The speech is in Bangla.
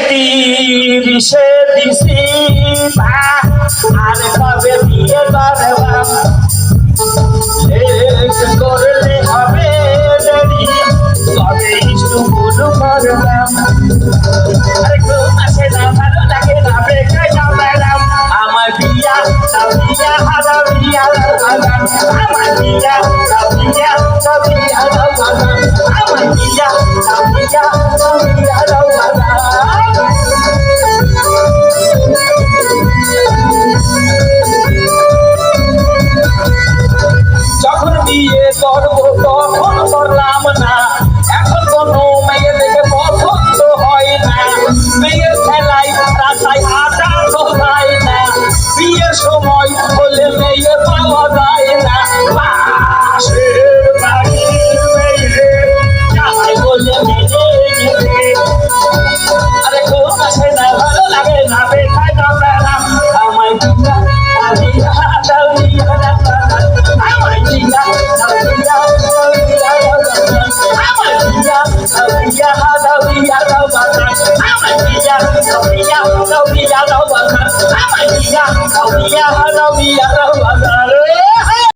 তিরিশে দিছি আর কবে বিয়ে করবাম করলে হবে কবে স্কুল করবাম আরে কেউ আসে না ভালো লাগে না বেকার ম্যাডাম আমার বিয়া বিয়া হাদাও বিয়া আমার বিয়া বিয়া বিয়া আমার বিয়া বিয়া করব, তখন করলাম না। এখন কোনো মেয়ে দেখে পছন্দ হয় না। মেয়ের খেলায় রাস্তায় আটা 老皮呀，我顽皮，老皮呀，老皮，呀，